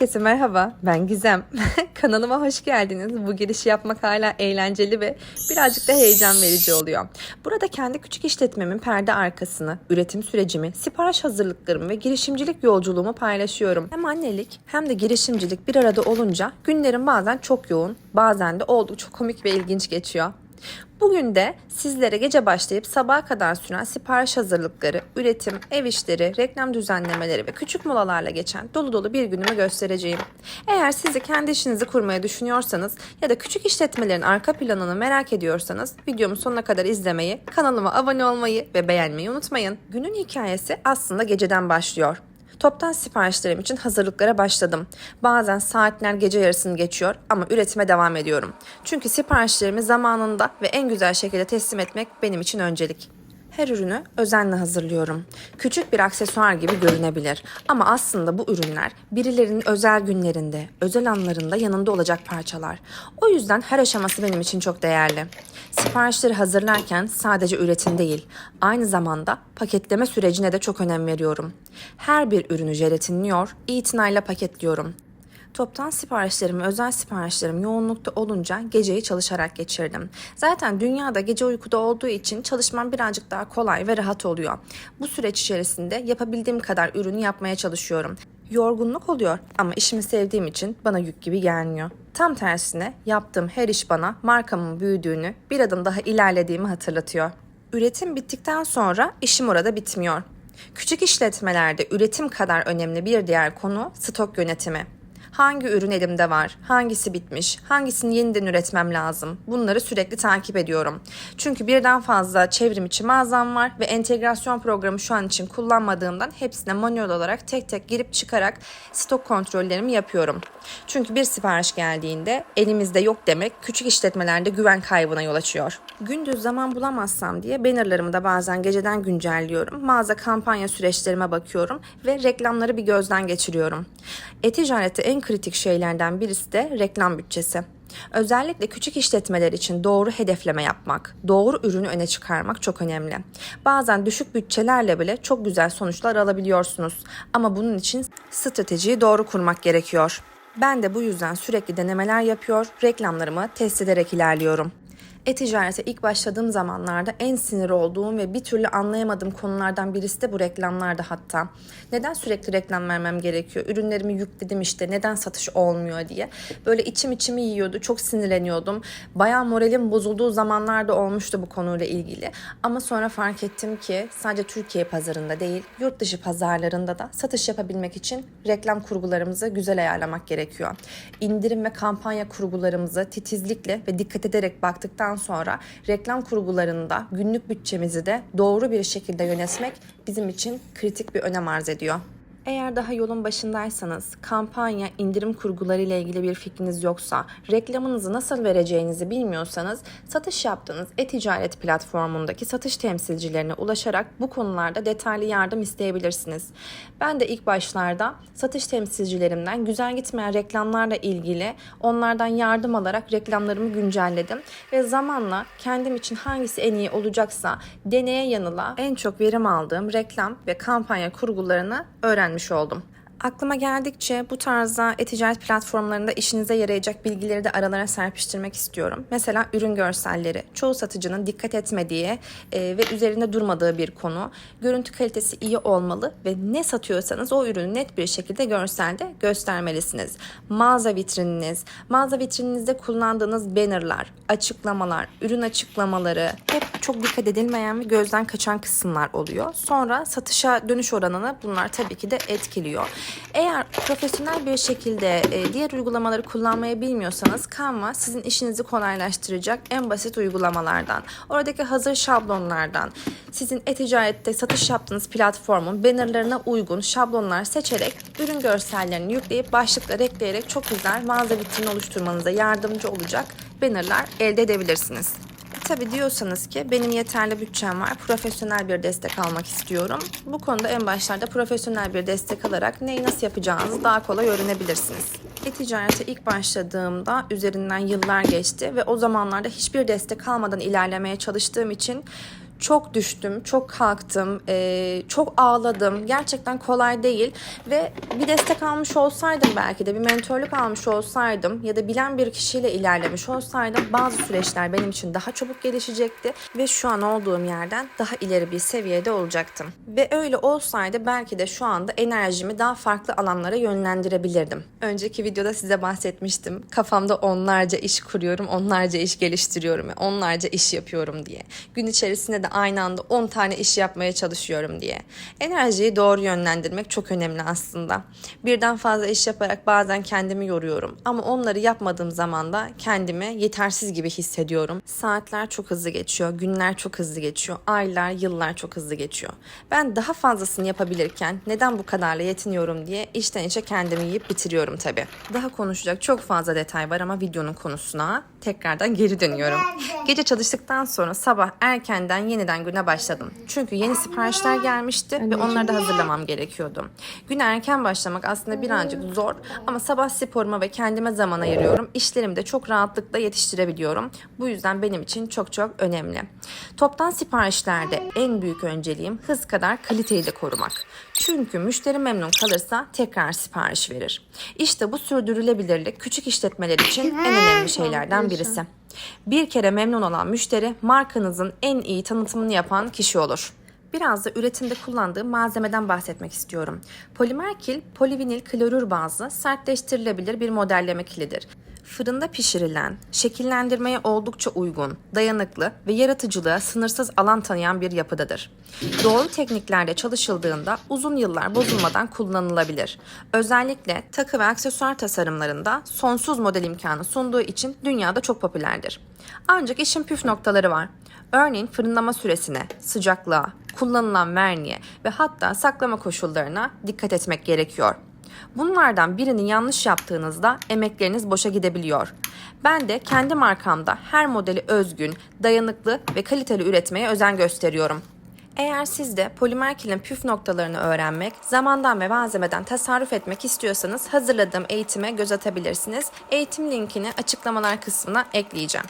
Herkese merhaba, ben Gizem. Kanalıma hoş geldiniz. Bu girişi yapmak hala eğlenceli ve birazcık da heyecan verici oluyor. Burada kendi küçük işletmemin perde arkasını, üretim sürecimi, sipariş hazırlıklarımı ve girişimcilik yolculuğumu paylaşıyorum. Hem annelik hem de girişimcilik bir arada olunca günlerim bazen çok yoğun, bazen de oldukça komik ve ilginç geçiyor. Bugün de sizlere gece başlayıp sabaha kadar süren sipariş hazırlıkları, üretim, ev işleri, reklam düzenlemeleri ve küçük molalarla geçen dolu dolu bir günümü göstereceğim. Eğer siz de kendi işinizi kurmayı düşünüyorsanız ya da küçük işletmelerin arka planını merak ediyorsanız videomu sonuna kadar izlemeyi, kanalıma abone olmayı ve beğenmeyi unutmayın. Günün hikayesi aslında geceden başlıyor. Toptan siparişlerim için hazırlıklara başladım. Bazen saatler gece yarısını geçiyor ama üretime devam ediyorum. Çünkü siparişlerimi zamanında ve en güzel şekilde teslim etmek benim için öncelik. Her ürünü özenle hazırlıyorum. Küçük bir aksesuar gibi görünebilir ama aslında bu ürünler birilerinin özel günlerinde, özel anlarında yanında olacak parçalar. O yüzden her aşaması benim için çok değerli. Siparişleri hazırlarken sadece üretim değil, aynı zamanda paketleme sürecine de çok önem veriyorum. Her bir ürünü jelatinliyor, itinayla paketliyorum. Toptan siparişlerim özel siparişlerim yoğunlukta olunca geceyi çalışarak geçirdim. Zaten dünyada gece uykuda olduğu için çalışmam birazcık daha kolay ve rahat oluyor. Bu süreç içerisinde yapabildiğim kadar ürünü yapmaya çalışıyorum. Yorgunluk oluyor ama işimi sevdiğim için bana yük gibi gelmiyor. Tam tersine yaptığım her iş bana markamın büyüdüğünü, bir adım daha ilerlediğimi hatırlatıyor. Üretim bittikten sonra işim orada bitmiyor. Küçük işletmelerde üretim kadar önemli bir diğer konu stok yönetimi. Hangi ürün elimde var? Hangisi bitmiş? Hangisini yeniden üretmem lazım? Bunları sürekli takip ediyorum. Çünkü birden fazla çevrim içi mağazam var ve entegrasyon programı şu an için kullanmadığımdan hepsine manuel olarak tek tek girip çıkarak stok kontrollerimi yapıyorum. Çünkü bir sipariş geldiğinde elimizde yok demek küçük işletmelerde güven kaybına yol açıyor. Gündüz zaman bulamazsam diye bannerlarımı da bazen geceden güncelliyorum. Mağaza kampanya süreçlerime bakıyorum ve reklamları bir gözden geçiriyorum. E-ticarette en kritik şeylerden birisi de reklam bütçesi. Özellikle küçük işletmeler için doğru hedefleme yapmak, doğru ürünü öne çıkarmak çok önemli. Bazen düşük bütçelerle bile çok güzel sonuçlar alabiliyorsunuz. Ama bunun için stratejiyi doğru kurmak gerekiyor. Ben de bu yüzden sürekli denemeler yapıyor, reklamlarımı test ederek ilerliyorum. E-ticarete ilk başladığım zamanlarda en sinir olduğum ve bir türlü anlayamadığım konulardan birisi de bu reklamlardı hatta. Neden sürekli reklam vermem gerekiyor? Ürünlerimi yükledim işte neden satış olmuyor diye. Böyle içim içimi yiyordu. Çok sinirleniyordum. Bayağı moralim bozulduğu zamanlarda olmuştu bu konuyla ilgili. Ama sonra fark ettim ki sadece Türkiye pazarında değil yurt dışı pazarlarında da satış yapabilmek için reklam kurgularımızı güzel ayarlamak gerekiyor. İndirim ve kampanya kurgularımızı titizlikle ve dikkat ederek baktıktan sonra reklam kurgularında günlük bütçemizi de doğru bir şekilde yönetmek bizim için kritik bir önem arz ediyor. Eğer daha yolun başındaysanız, kampanya, indirim kurguları ile ilgili bir fikriniz yoksa, reklamınızı nasıl vereceğinizi bilmiyorsanız, satış yaptığınız e-ticaret platformundaki satış temsilcilerine ulaşarak bu konularda detaylı yardım isteyebilirsiniz. Ben de ilk başlarda satış temsilcilerimden güzel gitmeyen reklamlarla ilgili onlardan yardım alarak reklamlarımı güncelledim ve zamanla kendim için hangisi en iyi olacaksa deneye yanıla en çok verim aldığım reklam ve kampanya kurgularını öğrenmiş oldum. Aklıma geldikçe bu tarzda e-ticaret platformlarında işinize yarayacak bilgileri de aralara serpiştirmek istiyorum. Mesela ürün görselleri. Çoğu satıcının dikkat etmediği e, ve üzerinde durmadığı bir konu. Görüntü kalitesi iyi olmalı ve ne satıyorsanız o ürünü net bir şekilde görselde göstermelisiniz. Mağaza vitrininiz, mağaza vitrininizde kullandığınız bannerlar, açıklamalar, ürün açıklamaları hep çok dikkat edilmeyen ve gözden kaçan kısımlar oluyor. Sonra satışa dönüş oranını bunlar tabii ki de etkiliyor. Eğer profesyonel bir şekilde e, diğer uygulamaları kullanmayı bilmiyorsanız Canva sizin işinizi kolaylaştıracak en basit uygulamalardan. Oradaki hazır şablonlardan sizin e-ticarette satış yaptığınız platformun bannerlarına uygun şablonlar seçerek ürün görsellerini yükleyip başlıklar ekleyerek çok güzel mağaza vitrini oluşturmanıza yardımcı olacak bannerlar elde edebilirsiniz. Tabi diyorsanız ki benim yeterli bütçem var, profesyonel bir destek almak istiyorum. Bu konuda en başlarda profesyonel bir destek alarak neyi nasıl yapacağınızı daha kolay öğrenebilirsiniz. E-ticarete ilk başladığımda üzerinden yıllar geçti ve o zamanlarda hiçbir destek almadan ilerlemeye çalıştığım için Çok düştüm, çok kalktım, eee, çok ağladım. Gerçekten kolay değil ve bir destek almış olsaydım belki de bir mentörlük almış olsaydım ya da bilen bir kişiyle ilerlemiş olsaydım bazı süreçler benim için daha çabuk gelişecekti ve şu an olduğum yerden daha ileri bir seviyede olacaktım. Ve öyle olsaydı belki de şu anda enerjimi daha farklı alanlara yönlendirebilirdim. Önceki videoda size bahsetmiştim. Kafamda onlarca iş kuruyorum, onlarca iş geliştiriyorum onlarca iş yapıyorum diye. Gün içerisinde de aynı anda 10 tane iş yapmaya çalışıyorum diye. Enerjiyi doğru yönlendirmek çok önemli aslında. Birden fazla iş yaparak bazen kendimi yoruyorum ama onları yapmadığım zaman da kendimi yetersiz gibi hissediyorum. Saatler çok hızlı geçiyor, günler çok hızlı geçiyor, aylar, yıllar çok hızlı geçiyor. Ben daha fazlasını yapabilirken neden bu kadarla yetiniyorum diye içten içe kendimi yiyip bitiriyorum tabii. Daha konuşacak çok fazla detay var ama videonun konusuna tekrardan geri dönüyorum. Gece çalıştıktan sonra sabah erkenden yeniden güne başladım. Çünkü yeni siparişler gelmişti ve onları da hazırlamam gerekiyordu. Güne erken başlamak aslında birazcık zor ama sabah sporuma ve kendime zaman ayırıyorum. İşlerimi de çok rahatlıkla yetiştirebiliyorum. Bu yüzden benim için çok çok önemli. Toptan siparişlerde en büyük önceliğim hız kadar kaliteyi de korumak. Çünkü müşteri memnun kalırsa tekrar sipariş verir. İşte bu sürdürülebilirlik küçük işletmeler için en önemli şeylerden birisi. Bir kere memnun olan müşteri markanızın en iyi tanıtımını yapan kişi olur. Biraz da üretimde kullandığım malzemeden bahsetmek istiyorum. Polimer kil, polivinil klorür bazlı sertleştirilebilir bir modelleme kilidir. Fırında pişirilen, şekillendirmeye oldukça uygun, dayanıklı ve yaratıcılığa sınırsız alan tanıyan bir yapıdadır. Doğru tekniklerle çalışıldığında uzun yıllar bozulmadan kullanılabilir. Özellikle takı ve aksesuar tasarımlarında sonsuz model imkanı sunduğu için dünyada çok popülerdir. Ancak işin püf noktaları var. Örneğin fırınlama süresine, sıcaklığa, kullanılan verniğe ve hatta saklama koşullarına dikkat etmek gerekiyor. Bunlardan birini yanlış yaptığınızda emekleriniz boşa gidebiliyor. Ben de kendi markamda her modeli özgün, dayanıklı ve kaliteli üretmeye özen gösteriyorum. Eğer siz de polimer kilin püf noktalarını öğrenmek, zamandan ve malzemeden tasarruf etmek istiyorsanız hazırladığım eğitime göz atabilirsiniz. Eğitim linkini açıklamalar kısmına ekleyeceğim.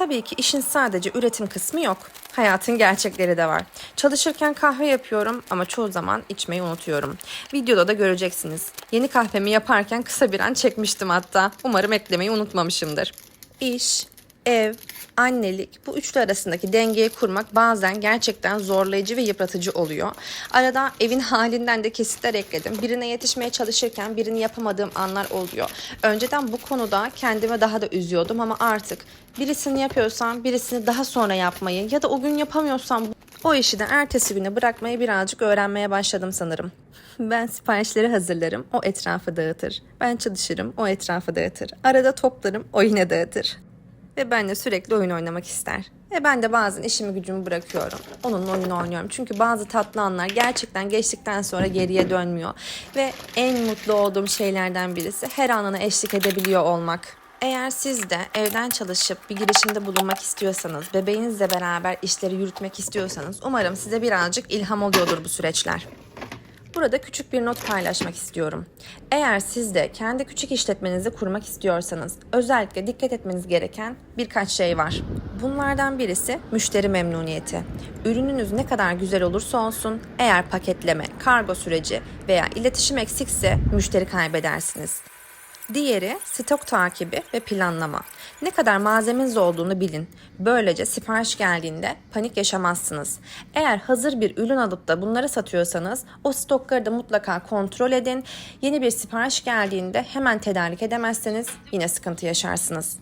Tabii ki işin sadece üretim kısmı yok. Hayatın gerçekleri de var. Çalışırken kahve yapıyorum ama çoğu zaman içmeyi unutuyorum. Videoda da göreceksiniz. Yeni kahvemi yaparken kısa bir an çekmiştim hatta. Umarım eklemeyi unutmamışımdır. İş, ev, annelik bu üçlü arasındaki dengeyi kurmak bazen gerçekten zorlayıcı ve yıpratıcı oluyor. Arada evin halinden de kesitler ekledim. Birine yetişmeye çalışırken birini yapamadığım anlar oluyor. Önceden bu konuda kendime daha da üzüyordum ama artık birisini yapıyorsam birisini daha sonra yapmayı ya da o gün yapamıyorsam o işi de ertesi güne bırakmayı birazcık öğrenmeye başladım sanırım. Ben siparişleri hazırlarım, o etrafı dağıtır. Ben çalışırım, o etrafı dağıtır. Arada toplarım, o yine dağıtır ve benimle sürekli oyun oynamak ister. Ve ben de bazen işimi gücümü bırakıyorum. Onunla oyun oynuyorum. Çünkü bazı tatlı anlar gerçekten geçtikten sonra geriye dönmüyor. Ve en mutlu olduğum şeylerden birisi her anına eşlik edebiliyor olmak. Eğer siz de evden çalışıp bir girişimde bulunmak istiyorsanız, bebeğinizle beraber işleri yürütmek istiyorsanız umarım size birazcık ilham oluyordur bu süreçler. Burada küçük bir not paylaşmak istiyorum. Eğer siz de kendi küçük işletmenizi kurmak istiyorsanız özellikle dikkat etmeniz gereken birkaç şey var. Bunlardan birisi müşteri memnuniyeti. Ürününüz ne kadar güzel olursa olsun eğer paketleme, kargo süreci veya iletişim eksikse müşteri kaybedersiniz. Diğeri stok takibi ve planlama. Ne kadar malzemeniz olduğunu bilin. Böylece sipariş geldiğinde panik yaşamazsınız. Eğer hazır bir ürün alıp da bunları satıyorsanız o stokları da mutlaka kontrol edin. Yeni bir sipariş geldiğinde hemen tedarik edemezseniz yine sıkıntı yaşarsınız.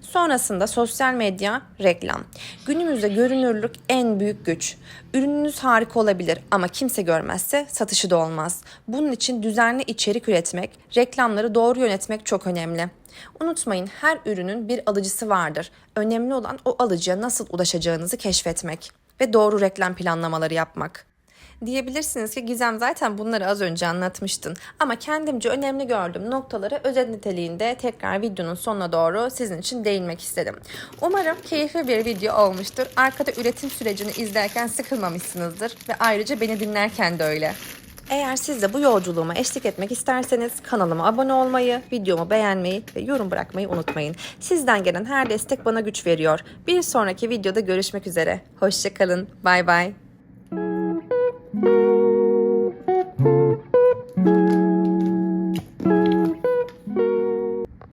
Sonrasında sosyal medya, reklam. Günümüzde görünürlük en büyük güç. Ürününüz harika olabilir ama kimse görmezse satışı da olmaz. Bunun için düzenli içerik üretmek, reklamları doğru yönetmek çok önemli. Unutmayın her ürünün bir alıcısı vardır. Önemli olan o alıcıya nasıl ulaşacağınızı keşfetmek ve doğru reklam planlamaları yapmak. Diyebilirsiniz ki Gizem zaten bunları az önce anlatmıştın. Ama kendimce önemli gördüğüm noktaları özet niteliğinde tekrar videonun sonuna doğru sizin için değinmek istedim. Umarım keyifli bir video olmuştur. Arkada üretim sürecini izlerken sıkılmamışsınızdır ve ayrıca beni dinlerken de öyle. Eğer siz de bu yolculuğuma eşlik etmek isterseniz kanalıma abone olmayı, videomu beğenmeyi ve yorum bırakmayı unutmayın. Sizden gelen her destek bana güç veriyor. Bir sonraki videoda görüşmek üzere. Hoşçakalın. Bay bay. Thank you.